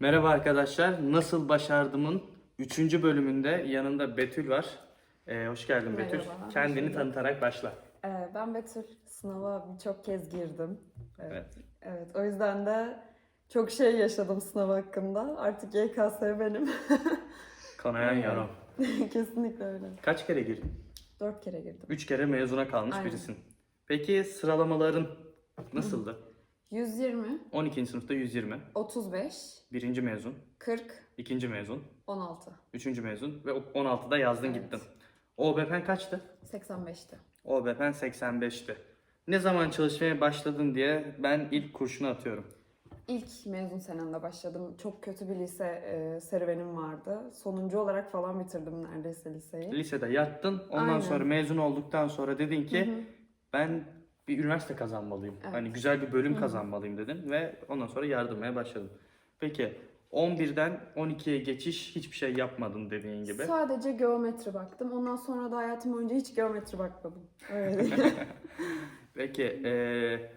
Merhaba arkadaşlar. Nasıl başardımın 3. bölümünde yanında Betül var. Ee, hoş geldin Betül. Merhaba, hoş Kendini bulduk. tanıtarak başla. Ee, ben Betül. Sınava birçok kez girdim. Evet. Evet. evet. O yüzden de çok şey yaşadım sınav hakkında. Artık YKS benim. Kanayan yaram. Kesinlikle öyle. Kaç kere girdin? Dört kere girdim. 3 kere mezuna kalmış Aynen. birisin. Peki sıralamaların nasıldı? 120, 12. sınıfta 120. 35, Birinci mezun. 40, ikinci mezun. 16. Üçüncü mezun. Ve 16'da yazdın Evet. gittin. OBP'n kaçtı? 85'ti. OBP'n 85'ti. Ne zaman çalışmaya başladın diye ben ilk kurşunu atıyorum. İlk mezun senemde başladım. Çok kötü bir lise e, serüvenim vardı. Sonuncu olarak falan bitirdim neredeyse liseyi. Lisede yattın. Ondan Aynen. sonra mezun olduktan sonra dedin ki Hı hı. ben bir üniversite kazanmalıyım. Evet. Hani güzel bir bölüm Hı kazanmalıyım dedin ve ondan sonra yardımaya başladın. Peki 11'den 12'ye geçiş hiçbir şey yapmadın dediğin gibi. Sadece geometri baktım. Ondan sonra da hayatım boyunca hiç geometri bakmadım. Öyle. Peki eee,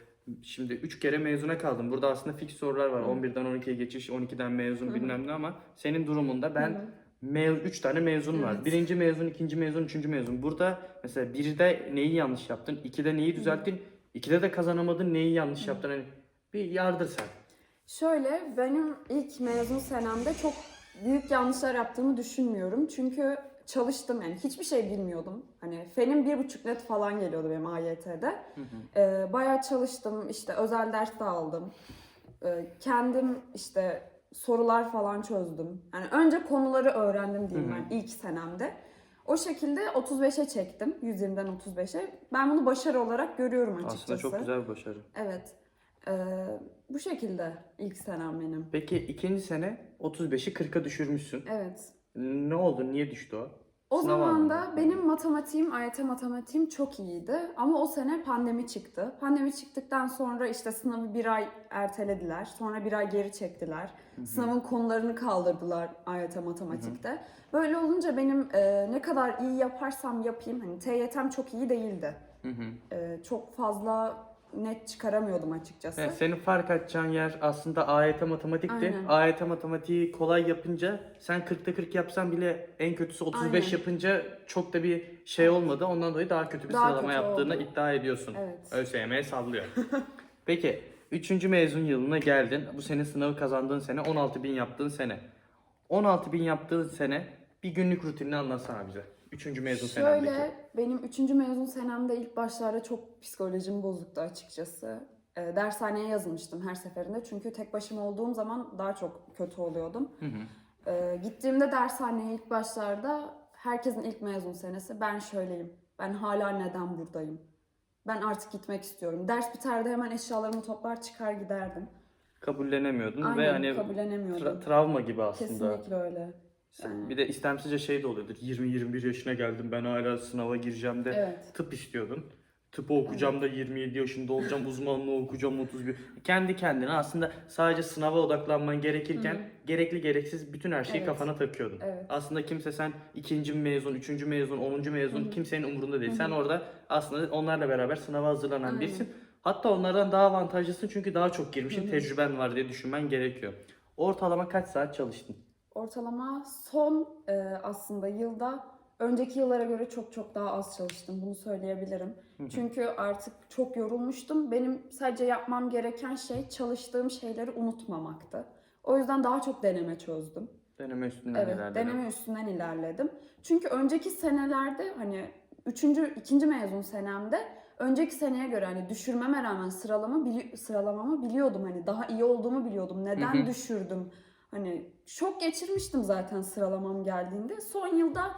şimdi 3 kere mezuna kaldın. Burada aslında fix sorular var. Hı. 11'den 12'ye geçiş, 12'den mezun Hı hı. bilmem ne ama senin durumunda ben Hı hı. Me 3 tane mezun var. Evet. Birinci mezun, ikinci mezun, üçüncü mezun. Burada mesela birde neyi yanlış yaptın? ikide neyi düzelttin? İkide de kazanamadın. Neyi yanlış yaptın? Hani bir yardır sen. Şöyle benim ilk mezun senemde çok büyük yanlışlar yaptığımı düşünmüyorum. Çünkü çalıştım yani hiçbir şey bilmiyordum. Hani fenim bir buçuk net falan geliyordu benim AYT'de. Ee, bayağı çalıştım işte özel ders de aldım. Ee, kendim işte sorular falan çözdüm. Yani önce konuları öğrendim diyeyim ben ilk senemde. O şekilde 35'e çektim. 120'den 35'e. Ben bunu başarı olarak görüyorum açıkçası. Aslında çok güzel bir başarı. Evet. Ee, bu şekilde ilk senem benim. Peki ikinci sene 35'i 40'a düşürmüşsün. Evet. Ne oldu? Niye düştü o? O zaman da benim matematiğim, AYT matematiğim çok iyiydi. Ama o sene pandemi çıktı. Pandemi çıktıktan sonra işte sınavı bir ay ertelediler. Sonra bir ay geri çektiler. Sınavın konularını kaldırdılar AYT matematikte. Böyle olunca benim e, ne kadar iyi yaparsam yapayım, hani TYT'm çok iyi değildi. Hı hı. E, çok fazla net çıkaramıyordum açıkçası. Evet, senin fark atacağın yer aslında AYT matematikti. Aynen. AYT matematiği kolay yapınca sen 40'ta 40 yapsan bile en kötüsü 35 Aynen. yapınca çok da bir şey olmadı. Ondan dolayı daha kötü bir Daha sıralama kötü yaptığını oldu. iddia ediyorsun. Evet. ÖSYM sallıyor. Peki 3. mezun yılına geldin. Bu sene sınavı kazandığın sene 16 bin yaptığın sene. 16 bin yaptığın sene bir günlük rutinini anlatsana bize. 3. mezun. Şöyle benim üçüncü mezun senemde ilk başlarda çok psikolojim bozuktu açıkçası. E, dershaneye yazılmıştım her seferinde çünkü tek başıma olduğum zaman daha çok kötü oluyordum. Hı hı. E, gittiğimde dershaneye ilk başlarda herkesin ilk mezun senesi ben şöyleyim. Ben hala neden buradayım? Ben artık gitmek istiyorum. Ders biterdi hemen eşyalarımı toplar çıkar giderdim. Kabullenemiyordun Aynen ve hani kabullenemiyordum. tra- travma gibi aslında. Kesinlikle öyle. Yani. Bir de istemsizce şey de oluyordur. 20-21 yaşına geldim ben hala sınava gireceğim de Evet. tıp istiyordun. Tıpı okuyacağım da 27 yaşında olacağım, uzmanlığı okuyacağım 31. Kendi kendine aslında sadece sınava odaklanman gerekirken gerekli gereksiz bütün her şeyi Evet. kafana takıyordun. Evet. Aslında kimse sen ikinci mezun, üçüncü mezun, onuncu mezun kimsenin umurunda değil. Sen orada aslında onlarla beraber sınava hazırlanan birisin. Hatta onlardan daha avantajlısın çünkü daha çok girmişsin, tecrüben var diye düşünmen gerekiyor. Ortalama kaç saat çalıştın? Ortalama son e, aslında yılda önceki yıllara göre çok çok daha az çalıştım. Bunu söyleyebilirim. Çünkü artık çok yorulmuştum. Benim sadece yapmam gereken şey çalıştığım şeyleri unutmamaktı. O yüzden daha çok deneme çözdüm. Deneme üstünden Evet, ilerledin. deneme üstünden ilerledim. Çünkü önceki senelerde hani üçüncü, ikinci mezun senemde önceki seneye göre hani düşürmeme rağmen sıralama bili- sıralamamı biliyordum. Hani daha iyi olduğumu biliyordum. Neden düşürdüm? Hani şok geçirmiştim zaten sıralamam geldiğinde. Son yılda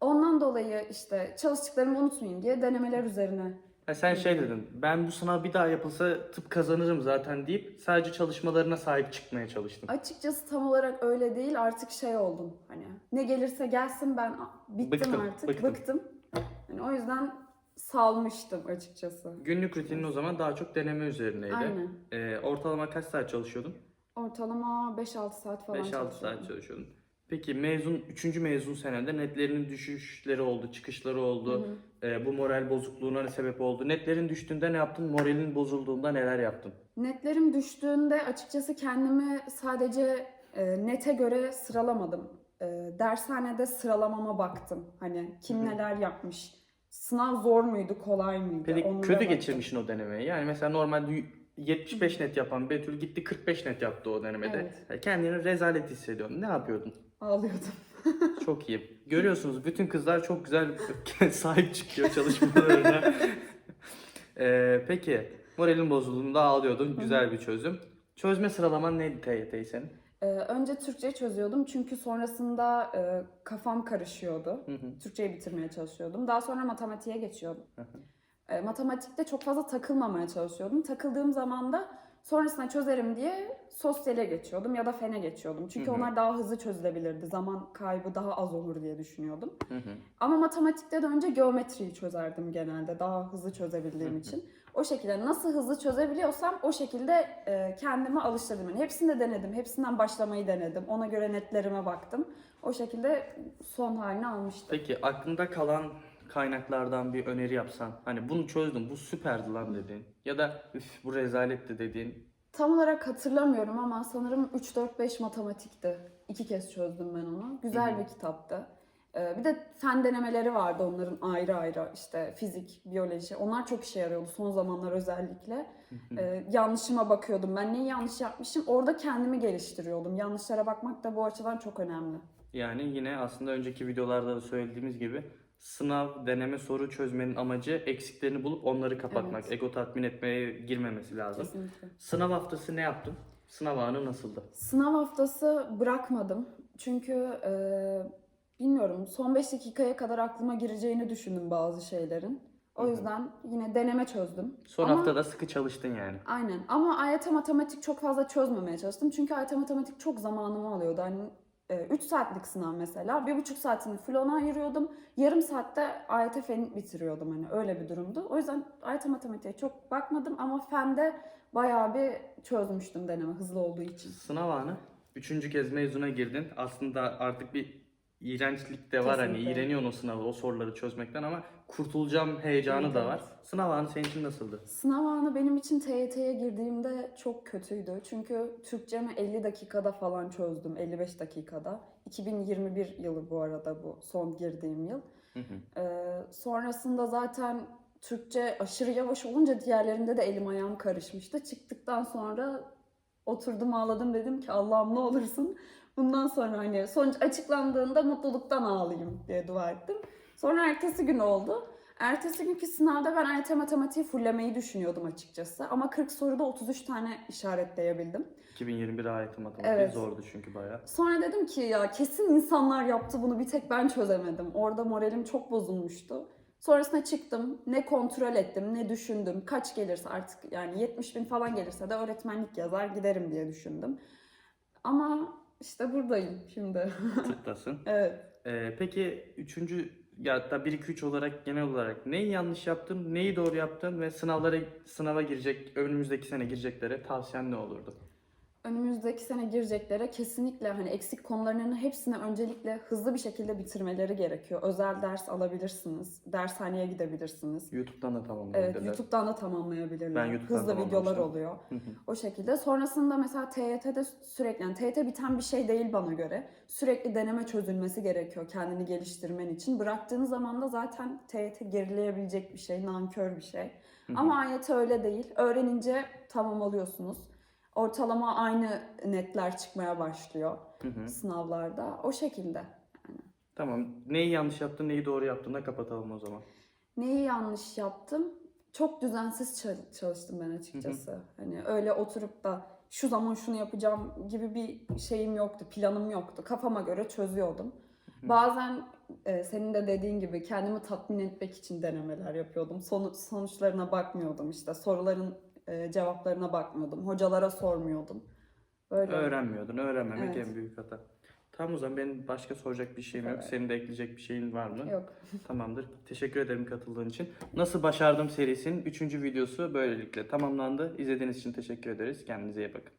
ondan dolayı işte çalıştıklarımı unutmayayım diye denemeler üzerine. Ha, sen şey dedin, ben bu sınav bir daha yapılsa tıp kazanırım zaten deyip sadece çalışmalarına sahip çıkmaya çalıştın. Açıkçası tam olarak öyle değil. Artık şey oldum. Hani ne gelirse gelsin ben bittim Bıktım, artık. bıktım. Bıktım. Yani o yüzden salmıştım açıkçası. Günlük rutinin o zaman daha çok deneme üzerineydi. Aynen. Ee, ortalama kaç saat çalışıyordun? Ortalama 5-6 saat falan 5-6 çalışıyordum. saat çalışıyordun. Peki mezun, 3. mezun senede netlerinin düşüşleri oldu, çıkışları oldu. Ee, bu moral bozukluğuna ne sebep oldu? Netlerin düştüğünde ne yaptın? Moralin bozulduğunda neler yaptın? Netlerim düştüğünde açıkçası kendimi sadece e, nete göre sıralamadım. E, dershanede sıralamama baktım. Hani kim neler yapmış. Sınav zor muydu, kolay mıydı? Peki Onlara kötü baktım. geçirmişsin o denemeyi. Yani mesela normalde 75 net yapan Betül gitti 45 net yaptı o denemede. Evet. Yani Kendini rezalet hissediyordun. Ne yapıyordun? Ağlıyordum. Çok iyi. Görüyorsunuz bütün kızlar çok güzel sahip çıkıyor çalışmalarına. Ee, peki moralin bozulduğunda ağlıyordun. Güzel bir çözüm. Çözme sıralaman neydi TYT'yi senin? E, önce Türkçe çözüyordum çünkü sonrasında e, kafam karışıyordu. Hı hı. Türkçeyi bitirmeye çalışıyordum. Daha sonra matematiğe geçiyordum. Hı hı. E, matematikte çok fazla takılmamaya çalışıyordum. Takıldığım zaman da sonrasında çözerim diye sosyale geçiyordum ya da fene geçiyordum. Çünkü Hı hı. onlar daha hızlı çözülebilirdi. Zaman kaybı daha az olur diye düşünüyordum. Hı hı. Ama matematikte de önce geometriyi çözerdim genelde daha hızlı çözebildiğim Hı hı. için. O şekilde nasıl hızlı çözebiliyorsam o şekilde e, kendimi alıştırdım. Yani hepsini de denedim. Hepsinden başlamayı denedim. Ona göre netlerime baktım. O şekilde son halini almıştım. Peki aklında kalan kaynaklardan bir öneri yapsan. Hani bunu çözdüm bu süperdi lan dediğin. Ya da üf bu rezaletti dediğin. Tam olarak hatırlamıyorum ama sanırım 3-4-5 matematikti. İki kez çözdüm ben onu. Güzel Hı hı. bir kitaptı. Ee, bir de fen denemeleri vardı onların ayrı ayrı işte fizik, biyoloji. Onlar çok işe yarıyordu son zamanlar özellikle. Ee, yanlışıma bakıyordum. Ben neyi yanlış yapmışım orada kendimi geliştiriyordum. Yanlışlara bakmak da bu açıdan çok önemli. Yani yine aslında önceki videolarda da söylediğimiz gibi sınav, deneme, soru çözmenin amacı eksiklerini bulup onları kapatmak. Evet. Ego tatmin etmeye girmemesi lazım. Kesinlikle. Sınav haftası ne yaptın? Sınav anı nasıldı? Sınav haftası bırakmadım. Çünkü e, bilmiyorum son 5 dakikaya kadar aklıma gireceğini düşündüm bazı şeylerin. O yüzden yine deneme çözdüm. Son Ama- haftada sıkı çalıştın yani. Aynen ama AYT matematik çok fazla çözmemeye çalıştım. Çünkü AYT matematik çok zamanımı alıyordu. Hani 3 saatlik sınav mesela. Bir buçuk saatini full ona ayırıyordum. Yarım saatte AYT fen bitiriyordum hani öyle bir durumdu. O yüzden AYT matematiğe çok bakmadım ama fende bayağı bir çözmüştüm deneme hızlı olduğu için. Sınav anı. Üçüncü kez mezuna girdin. Aslında artık bir iğrençlik de var hani Kesinlikle. iğreniyorsun o sınavı, o soruları çözmekten ama kurtulacağım heyecanı Evet, da var. Sınav anı senin için nasıldı? Sınav anı benim için TYT'ye girdiğimde çok kötüydü. Çünkü Türkçemi 50 dakikada falan çözdüm. 55 dakikada. 2021 yılı bu arada bu son girdiğim yıl. Hı hı. Ee, sonrasında zaten Türkçe aşırı yavaş olunca diğerlerinde de elim ayağım karışmıştı. Çıktıktan sonra oturdum ağladım dedim ki Allah'ım ne olursun. Bundan sonra hani sonuç açıklandığında mutluluktan ağlayayım diye dua ettim. Sonra ertesi gün oldu. Ertesi günkü sınavda ben AYT matematiği fullemeyi düşünüyordum açıkçası. Ama 40 soruda 33 tane işaretleyebildim. 2021 ayeti matematiği Evet. zordu çünkü bayağı. Sonra dedim ki ya kesin insanlar yaptı bunu bir tek ben çözemedim. Orada moralim çok bozulmuştu. Sonrasında çıktım. Ne kontrol ettim, ne düşündüm. Kaç gelirse artık yani 70 bin falan gelirse de öğretmenlik yazar giderim diye düşündüm. Ama işte buradayım şimdi. Tıptasın. evet. Ee, peki üçüncü ya da 1 2 3 olarak genel olarak neyi yanlış yaptın, neyi doğru yaptın ve sınavlara sınava girecek önümüzdeki sene gireceklere tavsiyen ne olurdu? Önümüzdeki sene gireceklere kesinlikle hani eksik konularının hepsini öncelikle hızlı bir şekilde bitirmeleri gerekiyor. Özel ders alabilirsiniz. Dershaneye gidebilirsiniz. YouTube'dan da tamamlayın Evet. YouTube'dan da tamamlayabilirler. Ben YouTube'dan Hızlı videolar oluyor. O şekilde. Sonrasında mesela TYT'de sürekli, yani TYT biten bir şey değil bana göre. Sürekli deneme çözülmesi gerekiyor kendini geliştirmen için. Bıraktığın zaman da zaten TYT gerileyebilecek bir şey, nankör bir şey. Ama AYT öyle değil. Öğrenince tamamlıyorsunuz. Ortalama aynı netler çıkmaya başlıyor Hı hı. sınavlarda. O şekilde. Tamam. Neyi yanlış yaptın, neyi doğru yaptın da kapatalım o zaman. Neyi yanlış yaptım? Çok düzensiz çal- çalıştım ben açıkçası. Hani öyle oturup da şu zaman şunu yapacağım gibi bir şeyim yoktu, planım yoktu. Kafama göre çözüyordum. Bazen e, senin de dediğin gibi kendimi tatmin etmek için denemeler yapıyordum. Sonu- sonuçlarına bakmıyordum işte. Soruların e, cevaplarına bakmıyordum. Hocalara sormuyordum. Böyle. Öğrenmiyordun. Öğrenmemek Evet. en büyük hata. Tamam o zaman benim başka soracak bir şeyim yok. Evet. Senin de ekleyecek bir şeyin var mı? Yok. Tamamdır. Teşekkür ederim katıldığın için. Nasıl Başardım serisinin 3. videosu böylelikle tamamlandı. İzlediğiniz için teşekkür ederiz. Kendinize iyi bakın.